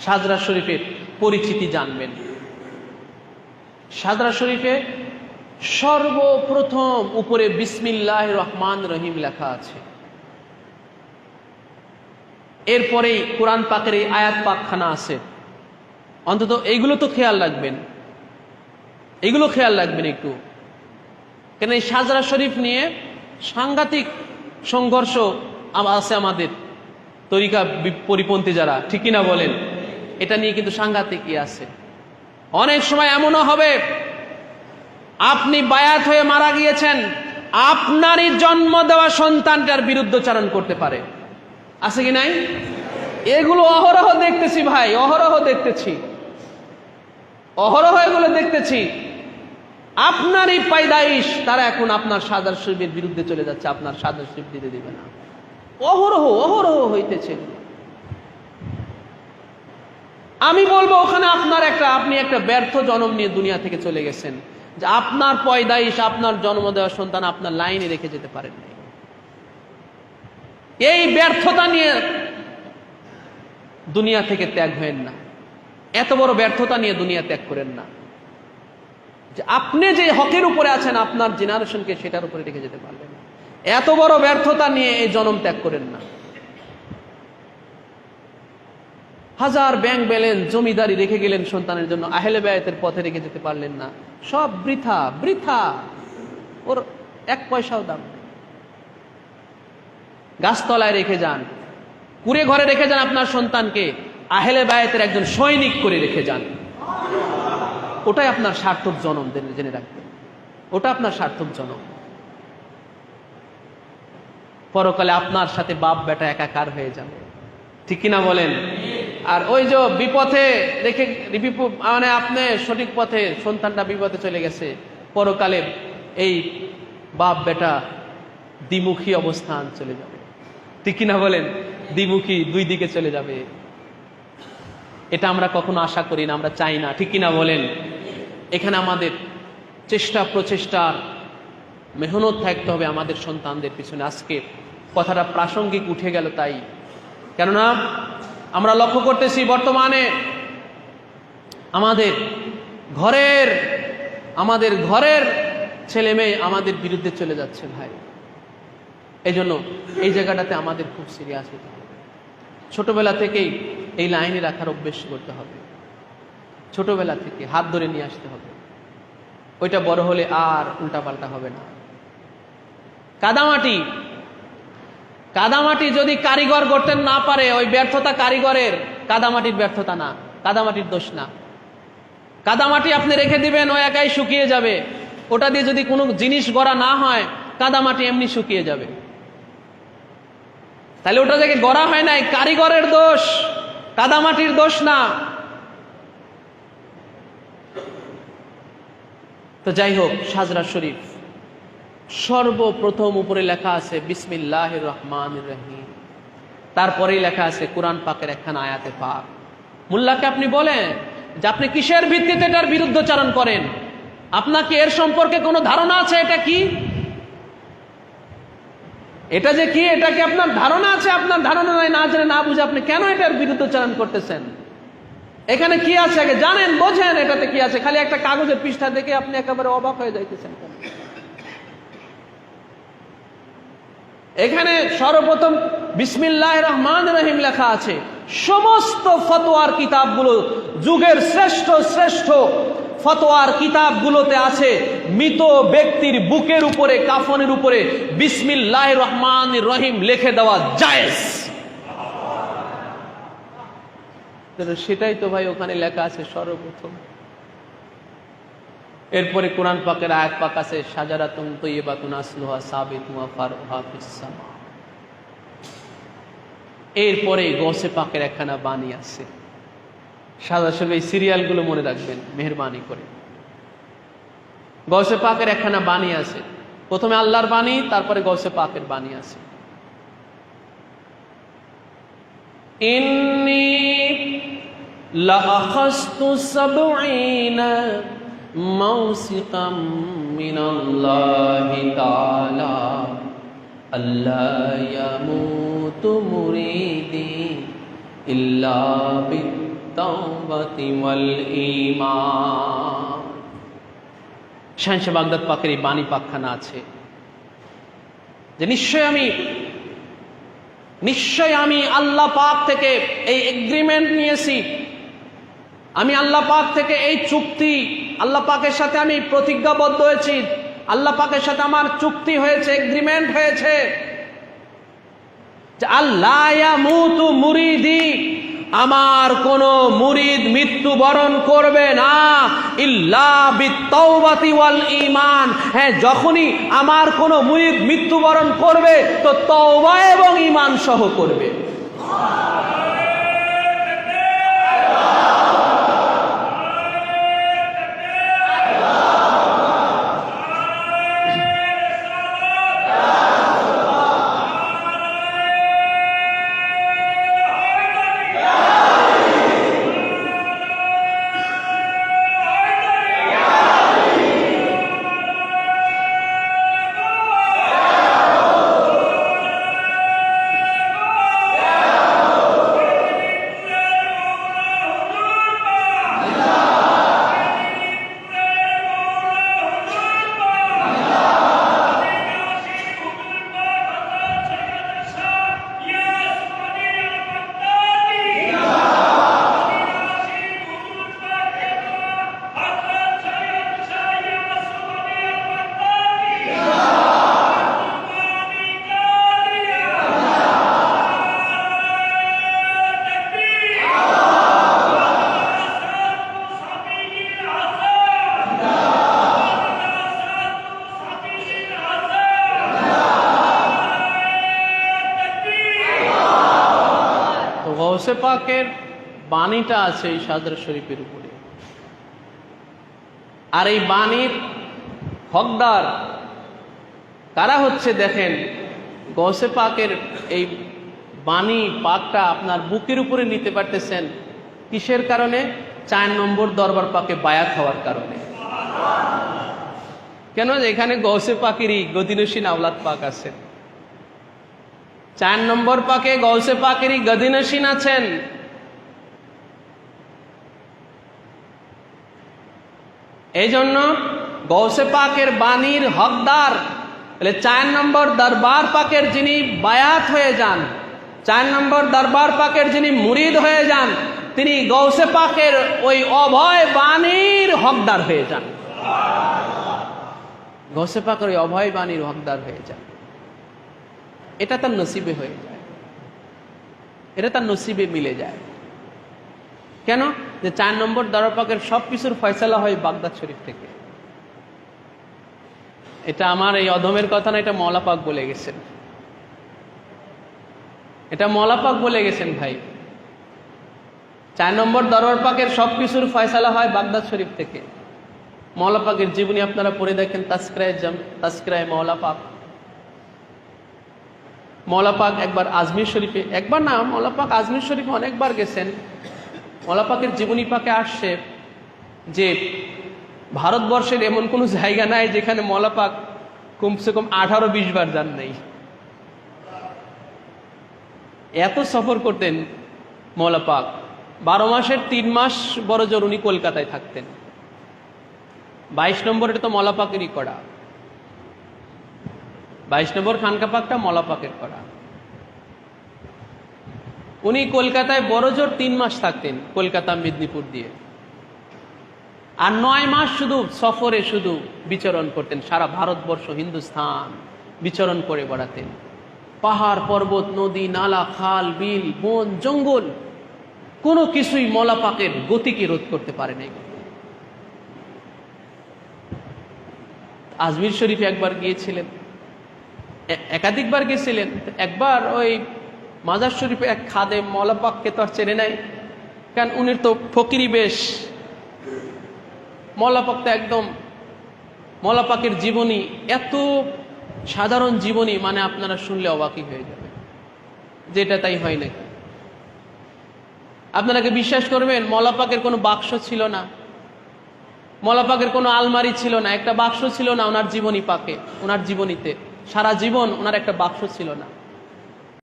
সাজরা শরীফের পরিচিতি জানবেন। সাজরা শরীফে সর্বপ্রথম উপরে বিসমিল্লাহ রহমান রহিম লেখা আছে। এরপরেই কোরআন পাকের এই আয়াত পাকখানা আছে। অন্তত এইগুলো তো খেয়াল রাখবেন। এগুলো খেয়াল রাখবেন একটু। কেন এই সাজরা শরীফ নিয়ে সাংঘাতিক সংঘর্ষ আছে আমাদের। তরিকা পরিপন্থী যারা, ঠিক কিনা বলেন? এটা নিয়ে কিন্তু সাংঘাতিকই আছে। অনেক সময় এমনও হবে, আপনি বায়াত হয়ে মারা গিয়েছেন, আপনারই জন্ম দেওয়া সন্তানটার বিরুদ্ধচারণ করতে পারে। আছে কি নাই? এগুলো অহরহ দেখতেছি ভাই, অহরহ দেখতেছি। অহরহ এগুলো দেখতেছি। আপনারই পাইদাইশ, তারা এখন আপনার সাদার শরীফের বিরুদ্ধে চলে যাচ্ছে, আপনার সাদার শরীফ দিতে দিবে না। অহরহ অহরহ হইতেছে। আমি বলব ওখানে আপনার একটা, আপনি একটা ব্যর্থ জনম নিয়ে দুনিয়া থেকে চলে গেছেন। যে আপনার পয়দাইশ, আপনার জন্ম দেওয়া সন্তান আপনার লাইনে রেখে যেতে পারেন নাই। এই ব্যর্থতা নিয়ে দুনিয়া থেকে ত্যাগ হয়েন না। এত বড় ব্যর্থতা নিয়ে দুনিয়া ত্যাগ করেন না। যে আপনি যে হকের উপরে আছেন, আপনার জেনারেশনকে সেটার উপরে রেখে যেতে পারবেন এত বড় ব্যর্থতা নিয়ে এই জনম ত্যাগ করেন না। হাজার ব্যাংক ব্যালেন্স জমিদারি রেখে গেলেন সন্তানের জন্য। আহেলে ব্যয়েতের পথে রেখে যেতে পারলেন না। সব বৃথা বৃথা। ওর এক পয়সাও দাম। গাছতলায় রেখে যান। কুড়ে ঘরে রেখে যান আপনার সন্তানকে। আহেলে ব্যয়েতের একজন সৈনিক করে রেখে যান। ওটাই আপনার সার্থক জনম, জেনে- জেনে রাখবেন। ওটা আপনার সার্থক জনম। পরকালে আপনার সাথে বাপ বেটা একাকার হয়ে যাবে। ঠিক কিনা বলেন? আর ওই যে বিপথে রেখে মানে আপনি সঠিক পথে সন্তানটা বিপথে চলে গেছে। পরকালে এই বাপ বেটা দ্বিমুখী অবস্থান চলে যাবে। ঠিক কিনা বলেন? দ্বিমুখী দুই দিকে চলে যাবে। এটা আমরা কখনো আশা করি না, আমরা চাই না। ঠিক কিনা বলেন? এখানে আমাদের চেষ্টা, প্রচেষ্টার মেহনত থাকতে হবে আমাদের সন্তানদের পিছনে। আজকে কথাটা প্রাসঙ্গিক উঠে গেল তাই। কেননা আমরা লক্ষ্য করতেছি বর্তমানে আমাদের ঘরের আমাদের ঘরের ছেলে মেয়ে আমাদের বিরুদ্ধে চলে যাচ্ছে ভাই। এই জন্য এই জায়গাটাতে আমাদের খুব সিরিয়াস হতে হবে। ছোটবেলা থেকেই এই লাইনে রাখার অভ্যেস করতে হবে। ছোটবেলা থেকে হাত ধরে নিয়ে আসতে হবে। ওইটা বড় হলে আর উল্টাপাল্টা হবে না। কাদামাটি কাদামাটি যদি কারিগর করতে না পারে, ওই ব্যর্থতা কারিগরের, কাদামাটির ব্যর্থতা না, কাদামাটির দোষ না। কাদামাটি আপনি রেখে দিবেন, ও একাই শুকিয়ে যাবে। ওটা দিয়ে যদি কোনো জিনিস গড়া না হয়, কাদামাটি এমনি শুকিয়ে যাবে। তাহলে ওটা থেকে গড়া হয় নাই, কারিগরের দোষ, কাদামাটির দোষ না। তো যাই হোক, সাজরা শরীফ। সর্বপ্রথম উপরে লেখা আছে বিসমিল্লাহ রহমান রহিম। তারপরেই লেখা আছে কোরআন পাকের একখানা আয়াতে পাক। মুল্লাকে আপনি বলেন যে আপনি কিসের ভিত্তিতে এটার বিরুদ্ধচারণ করেন? আপনাকে এর সম্পর্কে কোনো ধারণা আছে এটা কি? এটা যে কি, এটা কি আপনার ধারণা আছে? আপনার ধারণা নাই, না জানে না বুঝে আপনি কেন এটার বিরুদ্ধচারণ করতেছেন? এখানে কি আছে আগে জানেন, বোঝেন এটাতে কি আছে? খালি একটা কাগজের পৃষ্ঠা দেখে আপনি একেবারে অবাক হয়ে যাইতেছেন কেন এখানে সর্বপ্রথম বিসমিল্লাহ রহমান রহিম লেখা আছে, সমস্ত ফতোয়ার কিতাবগুলো, যুগের শ্রেষ্ঠ শ্রেষ্ঠ ফতোয়ার কিতাবগুলোতে আছে, মৃত ব্যক্তির বুকের উপরে, কাফনের উপরে বিসমিল্লাহ রহমান রহিম লিখে দেওয়া জায়েজ। সেটাই তো ভাই ওখানে লেখা আছে সর্বপ্রথম। এরপরে কোরআন পাকের আয়াত পাক আছে সাজারাতুন তৈবাতুন আসলুহা সাবিত মুহাফার ওহাফিসা এরপরে গসে পাকের একখানা বাণী আছে। সাদা সব এই সিরিয়ালগুলো মনে রাখবেন, মেহরবানি করে। গসে পাকের একখানা বাণী আছে। প্রথমে আল্লাহর বাণী, তারপরে গসে পাকের বাণী আছে। ইন্নি লাখাস্তু সাবঈনা موسقا من الله تعالى ألا يموت مريدي إلا بالتوبة بالتوبة والإيمان শাহিনশাহ বাগদাদ পাকের এই বাণী পাকখানা আছে যে নিশ্চয় আমি নিশ্চয় আমি আল্লাহ পাক থেকে এই এগ্রিমেন্ট নিয়েছি আমি আল্লাহ পাক থেকে এই চুক্তি আল্লাহ পাকের সাথে আমি প্রতিজ্ঞাবদ্ধ হয়েছি। আল্লাহ পাকের সাথে আমার চুক্তি হয়েছে এগ্রিমেন্ট হয়েছে। মুরিদি, আমার কোন মুরিদ মৃত্যুবরণ করবে না। ওয়াল ঈমান। হ্যাঁ যখনই আমার কোন মুরিদ মৃত্যুবরণ করবে, তো তওবা এবং ইমান সহ করবে। গৌসে পাকের বাণীটা আছে এই সাদর শরীফের উপরে। আর এই বাণীর হকদার কারা হচ্ছে দেখেন? গৌসে পাকের এই বাণী পাকটা আপনার বুকের উপরে নিতে পারতেছেন। কিসের কারণে? চার নম্বর দরবার পাকে বায়াত হওয়ার কারণে। কেন? এখানে গৌসে পাকেরই গদিনসীন আওলাদ পাক আছে চার নম্বর পাকে গৌসে পাকেরই গদিনসীন আছেন। এই জন্য গৌসে পাকের বাণীর হকদার, তাহলে চার নম্বর দরবার পাকের যিনি বায়াত হয়ে যান, চার নম্বর দরবার পাকের যিনি মুরিদ হয়ে যান, তিনি গৌসে পাকের ওই অভয় বাণীর হকদার হয়ে যান। গৌসে পাকের ওই অভয় বাণীর হকদার হয়ে যান। এটা তার নসিবে হয়ে যায়। এটা তার নসিবে মিলে যায়। কেন? যে চার নম্বর দরপাকের সব কিছুর ফয়সালা হয় বাগদাদ শরীফ থেকে। এটা আমার এই অধমের কথা না, এটা মলাপাক বলে গেছেন। এটা মলাপাক বলে গেছেন ভাই। চার নম্বর দরবার পাকের সব কিছুর ফয়সালা হয় বাগদাদ শরীফ থেকে। মৌলাপাকের জীবনী আপনারা পড়ে দেখেন, তাস্করায় জাম তাস্করায় মৌলাপাক মৌলাপাক একবার আজমির শরীফে, একবার না, মৌলাপাক আজমির শরীফে অনেকবার গেছেন। মৌলাপাকের জীবনী পাকে আসছে যে ভারতবর্ষের এমন কোনো জায়গা নাই যেখানে মৌলাপাক কমসে কম আঠারো, বিশ বার যান নেই। এত সফর করতেন মৌলাপাক। বারো মাসের তিন মাস বড় জোর উনি কলকাতায় থাকতেন। বাইশ নম্বর এটা তো মলাপাকেরই করা। বাইশ নম্বর খানকা পাকটা মলাপাকের করা। উনি কলকাতায় বড় জোর তিন মাস থাকতেন, কলকাতা, মেদিনীপুর দিয়ে। আর নয় মাস শুধু সফরে শুধু বিচরণ করতেন, সারা ভারতবর্ষ, হিন্দুস্থান বিচরণ করে বেড়াতেন। পাহাড়, পর্বত, নদী, নালা, খাল, বিল, বন, জঙ্গল, কোনো কিছুই মলাপাকের গতিকে রোধ করতে পারে নাই। আজমির শরীফে একবার গিয়েছিলেন। একাধিকবার গেছিলেন। একবার ওই মাজার শরীফে এক খাদে মলাপাককে তো আর চেনে নাই। কারণ উনির তো ফকিরি বেশ। মলাপাক তো একদম মলাপাকের জীবনী, এত সাধারণ জীবনী মানে আপনারা শুনলে অবাকই হয়ে যাবে যেটা তাই হয় নাকি আপনারা কি বিশ্বাস করবেন মলাপাকের কোনো বাক্স ছিল না? মলাপাকের কোনো আলমারি ছিল না? একটা বাক্স ছিল না ওনার জীবনী পাকে, ওনার জীবনীতে। সারা জীবন ওনার একটা বাক্স ছিল না।